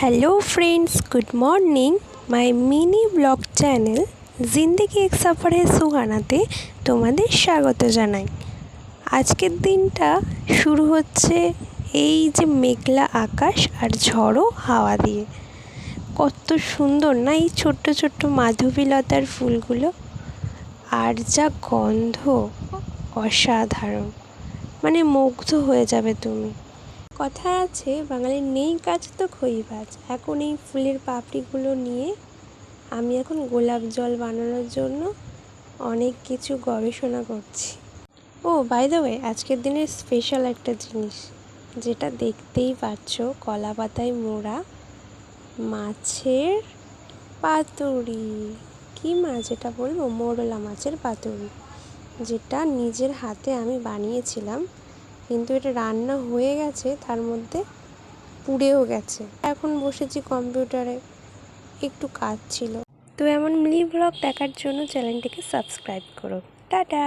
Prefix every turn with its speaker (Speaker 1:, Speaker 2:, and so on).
Speaker 1: Hello friends good morning my mini blog channel জিন্দেগি এক সফরে সুহানাতে তোমাদের স্বাগত জানাই। আজকের দিনটা শুরু হচ্ছে এই যে মেঘলা আকাশ আর ঝড়ো হাওয়া দিয়ে। কত সুন্দর না এই ছোট্ট ছোট্ট মাধবীলতার ফুলগুলো? আর যা গন্ধ, অসাধারণ। মানে মুগ্ধ হয়ে যাবে তুমি। কথায় আছে, বাঙালির নেই কাজ তো খই ভাজ। এখন এই ফুলের পাপড়িগুলো নিয়ে আমি এখন গোলাপ জল বানানোর জন্য অনেক কিছু গবেষণা করছি। ও বাই দ্য ওয়ে আজকের দিনের স্পেশাল একটা জিনিস, যেটা দেখতেই পাচ্ছ, কলা পাতায় মোড়া মাছের পাতুরি। কী মাছ এটা বলব? মোরলা মাছের পাতুরি, যেটা নিজের হাতে আমি বানিয়েছিলাম। কিন্তু এটা রান্না হয়ে গেছে, তার মধ্যে পুড়েও গেছে। এখন বসেছি কম্পিউটারে, একটু কাজ ছিল। তো এমন মিলি ব্লগ দেখার জন্য চ্যানেলটিকে সাবস্ক্রাইব করো। টাটা!